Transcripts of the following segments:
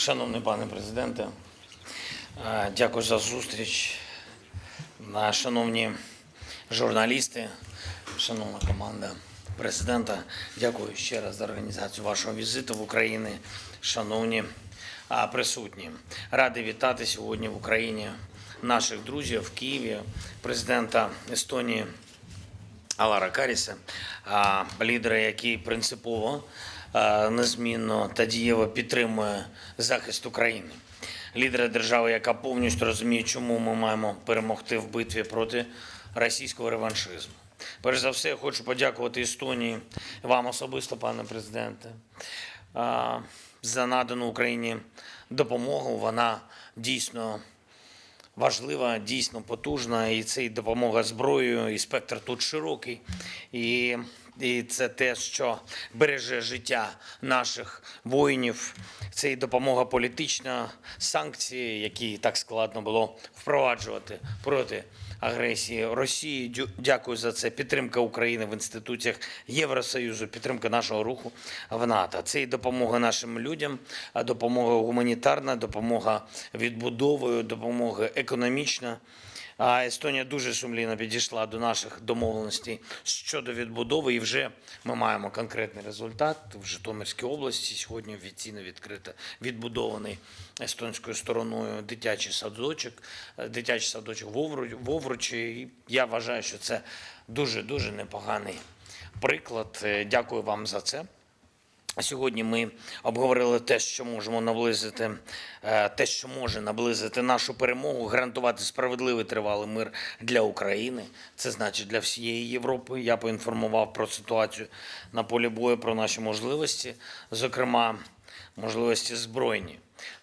Шановний пане президенте, е, дякую за зустріч. Шановні журналісти, шановна команда президента, дякую ще раз за організацію вашого візиту в Україну. Шановні присутні, радий вітати сьогодні в Україні наших друзів в Києві, президента Естонії Алара Каріса, лідера, який принципово, незмінно та дієво підтримує захист України. Лідера держави, яка повністю розуміє, чому ми маємо перемогти в битві проти російського реваншизму. Перш за все, я хочу подякувати Естонії, вам особисто, пане президенте, за надану Україні допомогу. Вона дійсно важлива, дійсно потужна, і це і допомога зброєю, і спектр тут широкий. І, і це те, що береже життя наших воїнів. Це і допомога політична, санкції, які так складно було впроваджувати проти агресії Росії. Дякую за це. Підтримка України в інституціях Євросоюзу, підтримка нашого руху в НАТО. Це і допомога нашим людям, а допомога гуманітарна, допомога відбудовою, допомога економічна. Естонія дуже сумлінно підійшла до наших домовленостей щодо відбудови, і вже ми маємо конкретний результат в Житомирській області. Сьогодні офіційно відкрито відбудований естонською стороною дитячий садочок, е, дитячий садочок в Овру- Овручі. Я вважаю, що це дуже дуже непоганий приклад. Е, Дякую вам за це. Сьогодні ми обговорили те, що можемо наблизити, е, те, що може наблизити нашу перемогу, гарантувати справедливий тривалий мир для України. Це значить для всієї Європи. Я поінформував про ситуацію на полі бою, про наші можливості, зокрема, можливості збройні.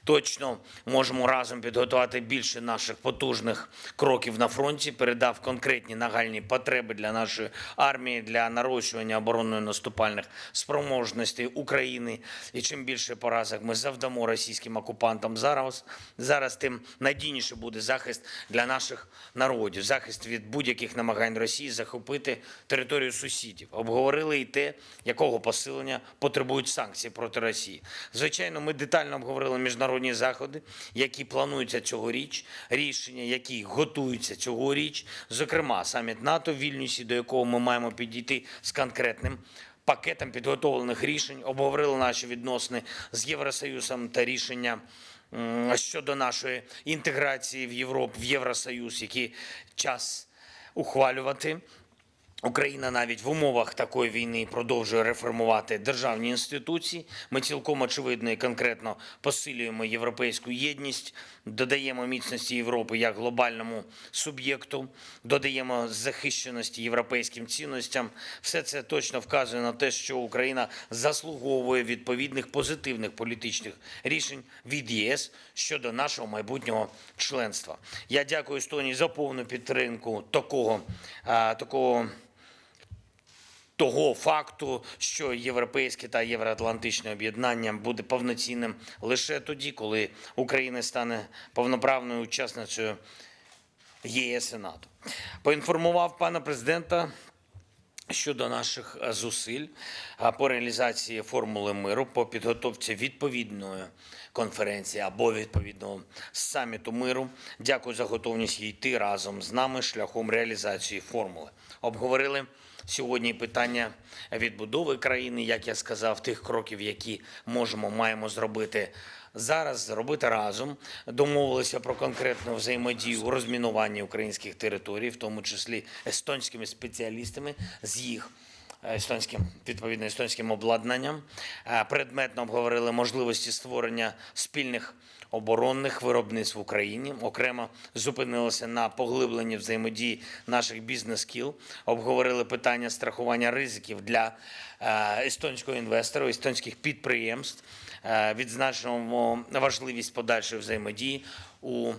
Точно можемо разом підготувати більше наших потужних кроків на фронті, передав конкретні нагальні потреби для нашої армії, для нарощування оборонної наступальних спроможностей України. І чим більше поразок ми завдамо російським окупантам зараз, зараз тим надійніше буде захист для наших народів, захист від будь-яких намагань Росії захопити територію сусідів. Обговорили і те, якого посилення потребують санкції проти Росії. Звичайно, ми детально обговорили міжнародні заходи, які плануються цьогоріч, рішення, які готуються цьогоріч, зокрема саміт НАТО в Вільнюсі, до якого ми маємо підійти з конкретним пакетом підготовлених рішень, обговорили наші відносини з Євросоюзом та рішення щодо нашої інтеграції в Європу, в Євросоюз, які час ухвалювати. Україна навіть в умовах такої війни продовжує реформувати державні інституції. Ми цілком очевидно і конкретно посилюємо європейську єдність, додаємо міцності Європи як глобальному суб'єкту, додаємо захищеності європейським цінностям. Все це точно вказує на те, що Україна заслуговує відповідних позитивних політичних рішень від ЄС щодо нашого майбутнього членства. Я дякую Естонії за повну підтримку такого, такого того факту, що європейське та євроатлантичне об'єднання буде повноцінним лише тоді, коли Україна стане повноправною учасницею єС і НАТО. Поінформував пана президента щодо наших зусиль по реалізації формули миру, по підготовці відповідної конференції або відповідного саміту миру. Дякую за готовність йти разом з нами шляхом реалізації формули. Обговорили сьогодні питання відбудови країни, як я сказав, тих кроків, які можемо, маємо зробити зараз, зробити разом. Домовилися про конкретну взаємодію у розмінуванні українських територій, в тому числі естонськими спеціалістами з їх естонським відповідно естонським обладнанням. Е, Предметно обговорили можливості створення спільних оборонних виробництв в Україні. Окремо зупинилися на поглибленні взаємодії наших бізнес-кіл. Обговорили питання страхування ризиків для е, естонського інвестора, естонських підприємств. Е, Відзначимо важливість подальшої взаємодії у е,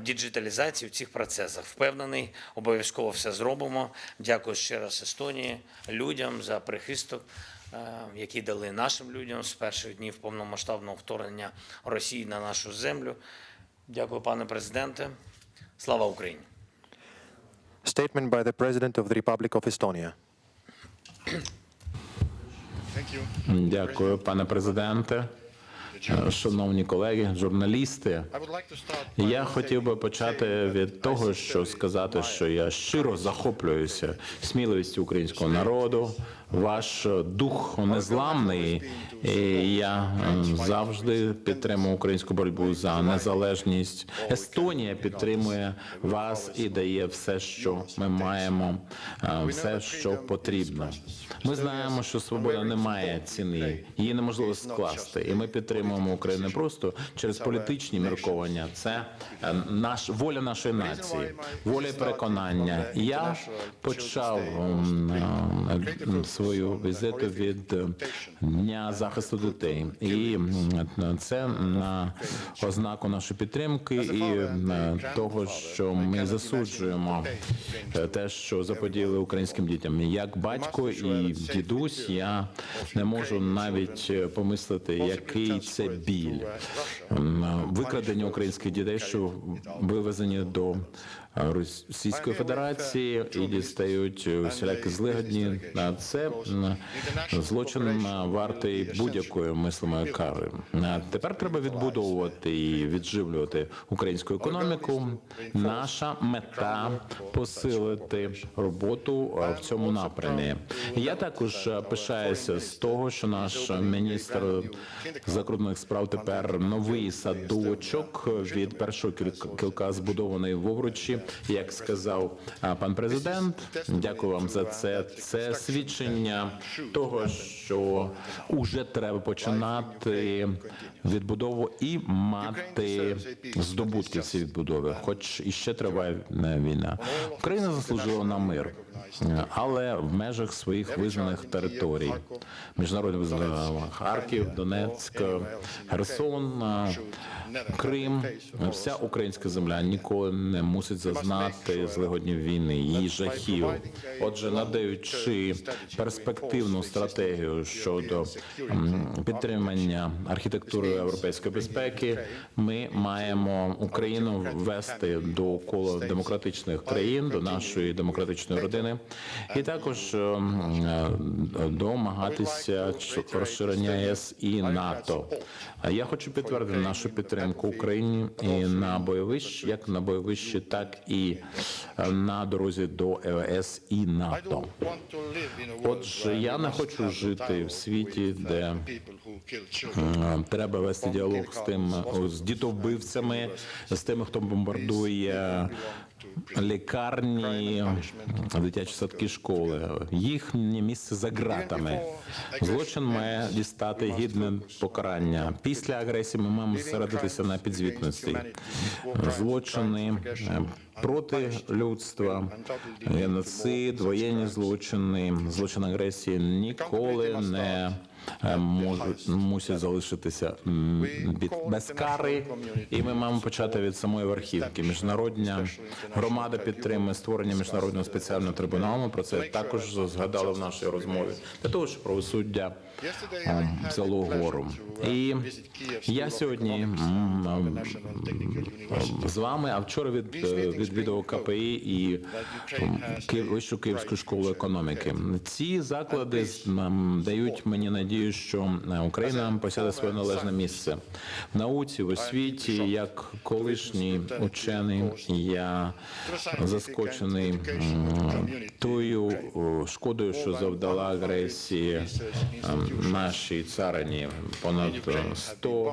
діджиталізації в цих процесах. Впевнений, обов'язково все зробимо. Дякую ще раз Естонії, людям за прихисток, е, який дали нашим людям з перших днів повномасштабного вторгнення Росії на нашу землю. Дякую, пане президенте. Слава Україні! Statement by the President of the Republic of Estonia. Дякую, пане президенте. Е, Шановні колеги, журналісти, я хотів би почати від того, що сказати, що я щиро захоплююся сміливістю українського народу. Ваш дух незламний. І я е, завжди підтримую українську боротьбу за незалежність. Естонія підтримує вас і дає все, що ми маємо, е, все, що потрібно. Ми знаємо, що свобода не має ціни, її неможливо скласти, і ми підтримуємо Україну просто через політичні мірковання. Це е, наш воля нашої нації, воля і переконання. Я почав е, свою візиту від е, дня захисту дітей, і це на ознаку нашої підтримки і е, того, що ми засуджуємо е, те, що заподіяли українським дітям. Як батько і дідусь, я не можу навіть помислити, який це біль викрадення українських дітей, що вивезені до Російської Федерації і дістають усілякі злигодні. А Це злочин е, вартий будь-якої мислимої кари. А Тепер треба відбудовувати і відживлювати українську економіку. Наша мета посилити роботу е, в цьому напрямі. Я також е, пишаюся з того, що наш міністр закордонних справ тепер новий садочок від першого кілька- збудований в Овручі, як сказав пан президент. Дякую вам за це. Це свідчення того, що уже треба починати відбудову і мати здобутки цієї відбудови, хоч іще триває війна. Україна заслужила на мир, але в межах своїх визнаних територій. Міжнародний визнав Харків, Донецьк, Херсон, Крим, вся українська земля ніколи не мусить зазнати злигоднів війни, її жахів. Отже, надаючи перспективну стратегію щодо підтримання архітектури європейської безпеки, ми маємо Україну ввести до кола демократичних країн, до нашої демократичної родини, і також е, е, домагатися розширення ЄС і НАТО. Я хочу підтвердити нашу підтримку Україні і на бойовищі, як на бойовищі, так і е, на дорозі до ЕС і НАТО. Отже, я не хочу жити в світі, де Треба вести діалог з тим з дітовбивцями, з тими, хто бомбардує лікарні, дитячі садки, школи. Їхнє місце за ґратами. Злочин має дістати гідне покарання. Після агресії ми маємо зосередитися на підзвітності. Злочини е, проти людства, геноцид, воєнні злочини, злочин агресії ніколи не можуть мусять залишитися від без кари, і ми маємо почати від самої верхівки. Міжнародна громада підтримує створення міжнародного спеціального трибуналу. Ми про це також згадали в нашій розмові для того, щоб правосуддя м, взяло гору. І я сьогодні з вами, а вчора від е, відвідував КПІ і Вищу Київську школу економіки. Ці заклади дають мені надію, що е, Україна посяде своє належне місце в науці, в освіті. Як колишній учений, я заскочений тою шкодою, що завдала агресії е, нашій царині понад е, 100 е,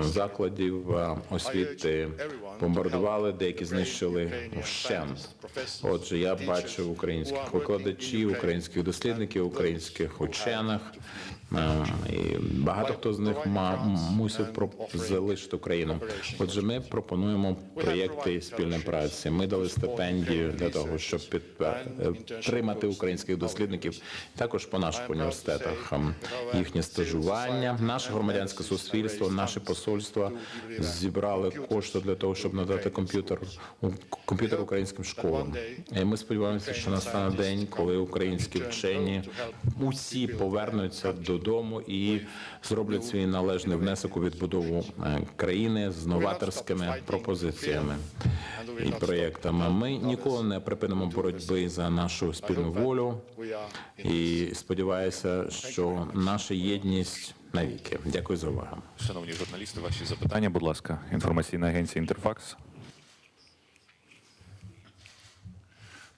закладів е, освіти бомбардували, деякі знищили вщент. Отже, я бачив українських викладачів, українських дослідників, українських учених. Е, І багато хто з них мусив про залишити Україну. Отже, ми пропонуємо проєкти спільної праці. Ми дали стипендію для того, щоб підтримати українських дослідників, також по наших університетах. ем, Їхнє стажування, наше громадянське суспільство, наше посольство зібрали кошти для того, щоб надати комп'ютер комп'ютер українським школам. І ми сподіваємося, що настане день, коли українські вчені усі повернуться додому і зроблять свій належний внесок у відбудову е, країни з новаторськими пропозиціями і проєктами. Ми ніколи не припинимо боротьби за нашу спільну волю і сподіваюся, що наша єдність навіки. Дякую за увагу. Шановні журналісти, ваші запитання, будь ласка. Інформаційна агенція Інтерфакс.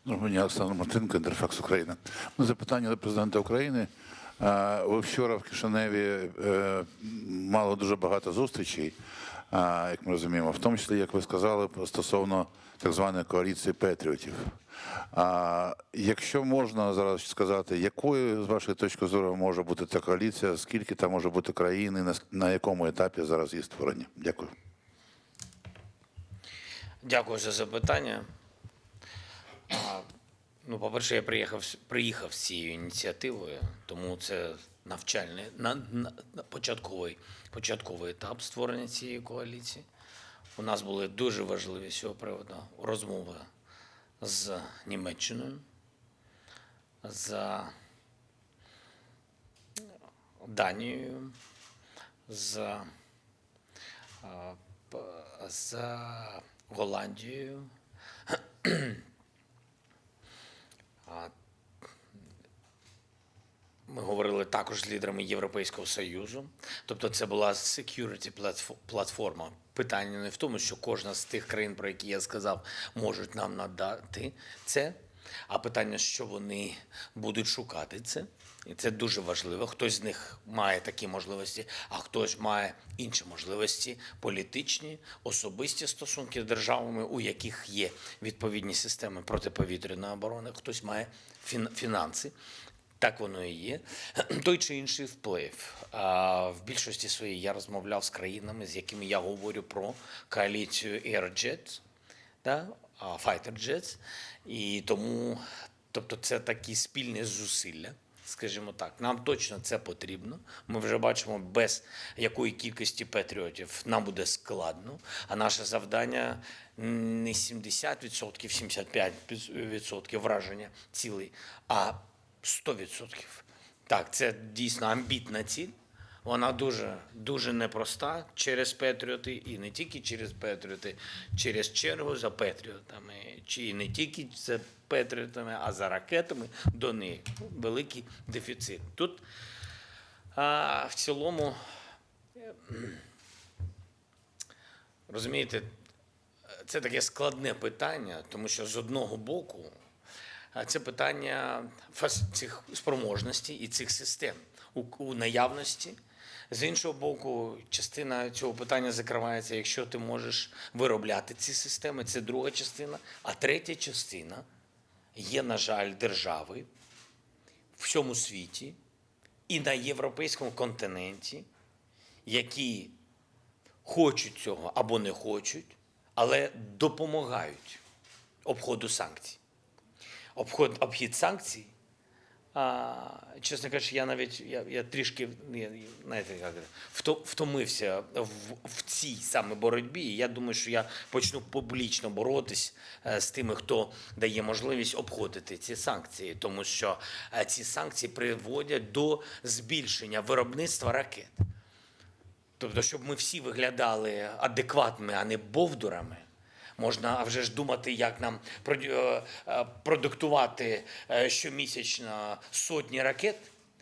Доброго дня, Олександр Мартинко, Інтерфакс Україна. Запитання до президента України. Вчора в Кишиневі е, мали дуже багато зустрічей, як ми розуміємо, в тому числі, як ви сказали, стосовно так званої коаліції патріотів. Якщо можна зараз сказати, якою з вашої точки зору може бути ця коаліція, скільки там може бути країн і на, якому етапі зараз її створення? Дякую. Дякую за запитання. Ну, по-перше, я приїхав, приїхав з цією ініціативою, тому це навчальний на, на, на початковий, початковий етап створення цієї коаліції. У нас були дуже важливі з цього приводу розмови з Німеччиною, з Данією, з а, з Голландією. Ми говорили також з лідерами Європейського Союзу. Тобто це була security платформа. Питання не в тому, що кожна з тих країн, про які я сказав, можуть нам надати це, а питання, що вони будуть шукати це. І це дуже важливо. Хтось з них має такі можливості, а хтось має інші можливості політичні, особисті стосунки з державами, у яких є відповідні системи протиповітряної оборони. Хтось має фін- фінанси. Так воно і є. Той чи інший вплив. В більшості своїй я розмовляв з країнами, з якими я говорю про коаліцію Airjet, да? Fighter Jets. І тому, тобто, це такі спільні зусилля. Скажімо так, нам точно це потрібно. Ми вже бачимо, без якої кількості патріотів нам буде складно. А наше завдання не 70%, 75% враження цілей, а 100%. Так, це дійсно амбітна ціль. Вона дуже дуже непроста через Петріоти, і не тільки через Петріоти, через чергу за Петріотами, чи не тільки за Петріотами, а за ракетами до них. Великий дефіцит. Тут а, в цілому, розумієте, це таке складне питання, тому що з одного боку це питання цих спроможностей і цих систем у, наявності. З іншого боку, частина цього питання закривається, якщо ти можеш виробляти ці системи, це друга частина. А третя частина є, на жаль, держави в всьому світі і на європейському континенті, які хочуть цього або не хочуть, але допомагають обходу санкцій. Обход, обхід санкцій. А, чесно кажучи, я навіть я, я трішки я, знаєте, як, втомився в, в цій саме боротьбі. І я думаю, що я почну публічно боротись е, з тими, хто дає можливість обходити ці санкції, тому що е, ці санкції приводять до збільшення виробництва ракет. Тобто, щоб ми всі виглядали адекватними, а не бовдурами. Можна вже ж думати, як нам е, е, продуктувати е, щомісячно сотні ракет,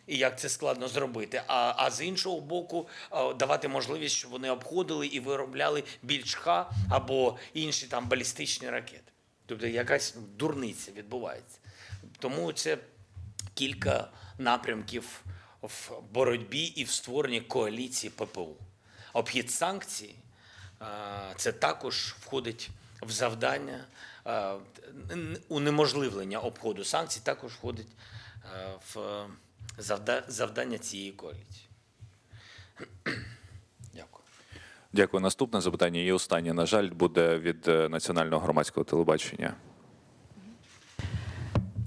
і як це складно зробити. А, а з іншого боку, давати можливість, щоб вони обходили і виробляли більш ха або інші там балістичні ракети. Тобто якась дурниця відбувається. Тому це кілька напрямків в боротьбі і в створенні коаліції ППУ. Обхід санкцій це також входить в завдання унеможливлення обходу санкцій, також входить е, в завдання цієї коаліції. Дякую. Дякую. Наступне запитання і останнє, на жаль, буде від е, національного громадського телебачення.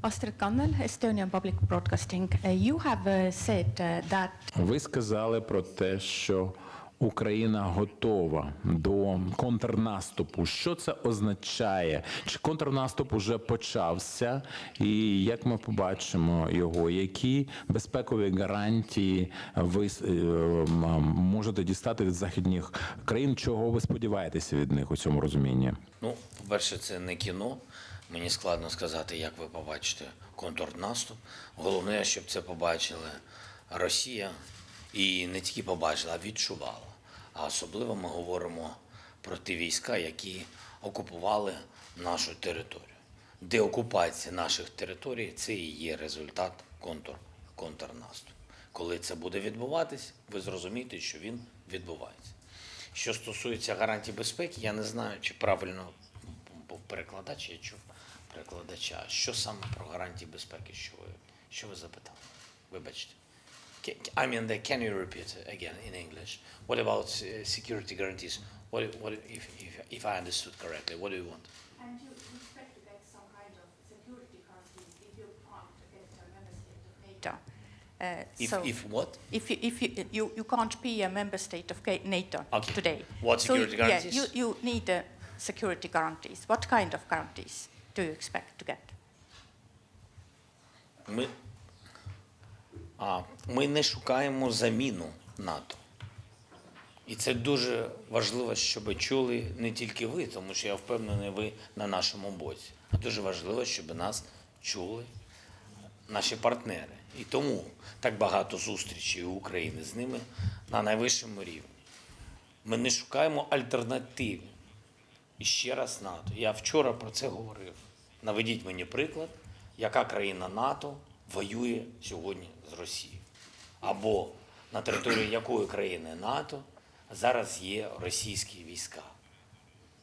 Astrid Kannel, Estonian Public Broadcasting. Uh, You have uh, said uh, that Ви сказали про те, що Україна готова до контрнаступу. Що це означає? Чи контрнаступ уже почався? І як ми побачимо його? Які безпекові гарантії ви е, можете дістати від західних країн? Чого ви сподіваєтеся від них у цьому розумінні? Ну, по-перше, це не кіно. Мені складно сказати, як ви побачите контрнаступ. Головне, щоб це побачили Росія І не тільки побачила, а відчувала. А особливо ми говоримо про ті війська, які окупували нашу територію. Деокупація наших територій це і є результат контур, контрнаступу. Коли це буде відбуватись, ви зрозумієте, що він відбувається. Що стосується гарантій безпеки, я не знаю, чи правильно перекладач, я чув перекладача. Що саме про гарантії безпеки? Що ви, що ви запитали? Вибачте. Ca- I mean, the- can you repeat again in English? What about uh, security guarantees? What, what if, if, if I understood correctly, what do you want? And you expect to get some kind of security guarantees if you can't get a member state of NATO. Uh, If, so if what? if you, if you, you, you can't be a member state of NATO Okay. today. What So, security Yeah, guarantees? you, you need uh, security guarantees. What kind of guarantees do you expect to get? Ми, а, ми не шукаємо заміну НАТО. І це дуже важливо, щоб чули не тільки ви, тому що я впевнений, ви на нашому боці. А дуже важливо, щоб нас чули наші партнери. І тому так багато зустрічей України з ними на найвищому рівні. Ми не шукаємо альтернативи. І ще раз НАТО. Я вчора про це говорив. Наведіть мені приклад, яка країна НАТО воює сьогодні з Росією. Або на території якої країни НАТО зараз є російські війська,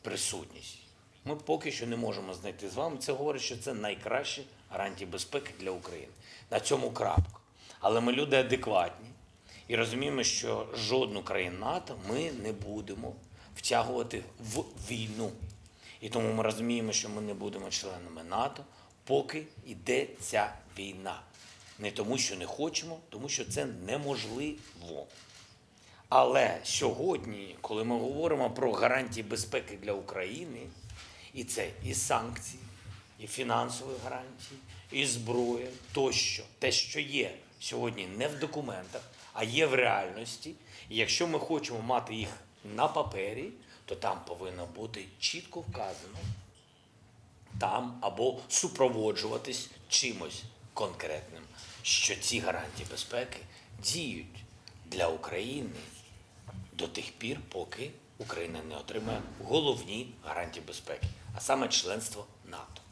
присутність. Ми поки що не можемо знайти з вами. Це говорить, що це найкращі гарантії безпеки для України. На цьому крапка. Але ми люди адекватні і розуміємо, що жодну країну НАТО ми не будемо втягувати в війну. І тому ми розуміємо, що ми не будемо членами НАТО, поки йде ця війна. Не тому, що не хочемо, тому що це неможливо. Але сьогодні, коли ми говоримо про гарантії безпеки для України, і це і санкції, і фінансові гарантії, і зброя тощо, те, що є сьогодні не в документах, а є в реальності. І якщо ми хочемо мати їх на папері, то там повинно бути чітко вказано, там або супроводжуватись чимось конкретним, що ці гарантії безпеки діють для України до тих пір, поки Україна не отримає головні гарантії безпеки, а саме членство НАТО.